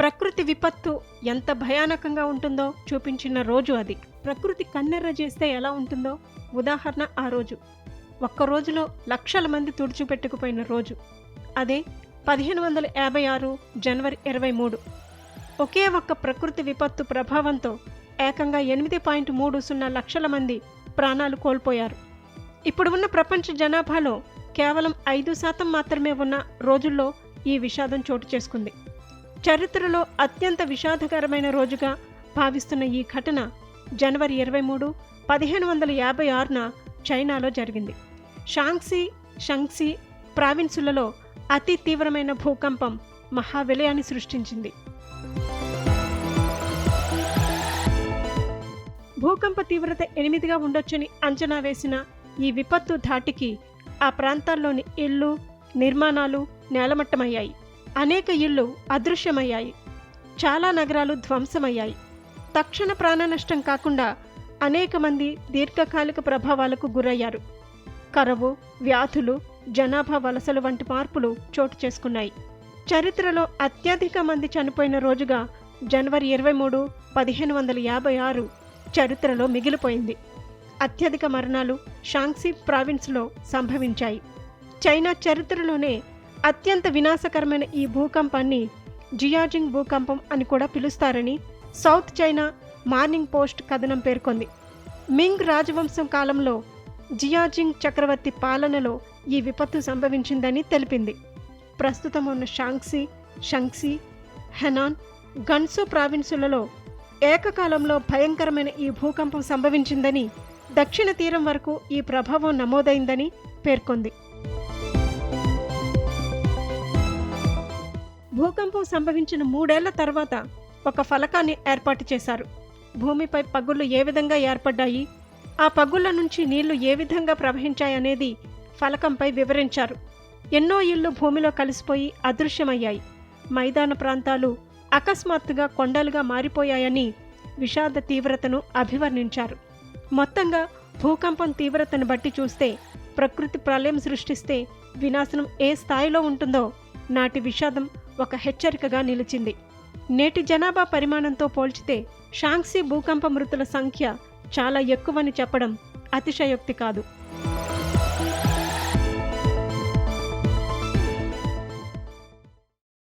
ప్రకృతి విపత్తు ఎంత భయానకంగా ఉంటుందో చూపించిన రోజు అది. ప్రకృతి కన్నెర్ర చేస్తే ఎలా ఉంటుందో? ఉదాహరణ ఆ రోజు. ఒక్క రోజులో లక్షల మంది తుడిచిపెట్టుకుపోయిన రోజు. అదే పదిహేను వందల యాభై ఆరు జనవరి ఇరవై మూడు. ఒకే ఒక్క ప్రకృతి విపత్తు ప్రభావంతో ఏకంగా ఎనిమిది పాయింట్ మూడు సున్నా లక్షల మంది ప్రాణాలు కోల్పోయారు. ఇప్పుడు ఉన్న ప్రపంచ జనాభాలో కేవలం ఐదు శాతం మాత్రమే ఉన్న రోజుల్లో ఈ విషాదం చోటు చేసుకుంది. చరిత్రలో అత్యంత విషాదకరమైన రోజుగా భావిస్తున్న ఈ ఘటన జనవరి ఇరవై మూడు పదిహేను వందల యాభై ఆరున చైనాలో జరిగింది. షాంగ్సీ షంగ్సీ ప్రావిన్సులలో అతి తీవ్రమైన భూకంపం మహావిలయాన్ని సృష్టించింది. భూకంప తీవ్రత ఎనిమిదిగా ఉండొచ్చని అంచనా వేసిన ఈ విపత్తు ధాటికి ఆ ప్రాంతాల్లోని ఇళ్ళు నిర్మాణాలు నేలమట్టమయ్యాయి. అనేక ఇళ్ళు అదృశ్యమయ్యాయి. చాలా నగరాలు ధ్వంసమయ్యాయి. తక్షణ ప్రాణ నష్టం కాకుండా అనేక మంది దీర్ఘకాలిక ప్రభావాలకు గురయ్యారు. కరవు వ్యాధులు జనాభా వలసలు వంటి మార్పులు చోటు చేసుకున్నాయి. చరిత్రలో అత్యధిక మంది చనిపోయిన రోజుగా జనవరి ఇరవై మూడు పదిహేను వందల యాభై ఆరు చరిత్రలో మిగిలిపోయింది. అత్యధిక మరణాలు షాంగ్సీ ప్రావిన్స్లో సంభవించాయి. చైనా చరిత్రలోనే అత్యంత వినాశకరమైన ఈ భూకంపాన్ని జియాజింగ్ భూకంపం అని కూడా పిలుస్తారని సౌత్ చైనా మార్నింగ్ పోస్ట్ కథనం పేర్కొంది. మింగ్ రాజవంశం కాలంలో జియాజింగ్ చక్రవర్తి పాలనలో ఈ విపత్తు సంభవించిందని తెలిపింది. ప్రస్తుతం ఉన్న షాంగ్సీ షంగ్సీ హెనాన్ గన్సు ప్రావిన్సులలో ఏకకాలంలో భయంకరమైన ఈ భూకంపం సంభవించిందని దక్షిణ తీరం వరకు ఈ ప్రభావం నమోదైందని పేర్కొంది. భూకంపం సంభవించిన మూడేళ్ళ తర్వాత ఒక ఫలకాన్ని ఏర్పాటు చేశారు. భూమిపై పగుళ్ళు ఏ విధంగా ఏర్పడ్డాయి ఆ పగుళ్ళ నుంచి నీళ్ళు ఏ విధంగా ప్రవహించాయనేది ఫలకంపై వివరించారు. ఎన్నో ఇళ్ళు భూమిలో కలిసిపోయి అదృశ్యమయ్యాయి. మైదాన ప్రాంతాలు అకస్మాత్తుగా కొండలుగా మారిపోయాయని విషాద తీవ్రతను అభివర్ణించారు. మొత్తంగా భూకంపం తీవ్రతను బట్టి చూస్తే ప్రకృతి ప్రళయం సృష్టిస్తే వినాశనం ఏ స్థాయిలో ఉంటుందో నాటి విషాదం ఒక హెచ్చరికగా నిలిచింది. నేటి జనాభా పరిమాణంతో పోల్చితే షాంగ్సీ భూకంప మృతుల సంఖ్య చాలా ఎక్కువని చెప్పడం అతిశయోక్తి కాదు.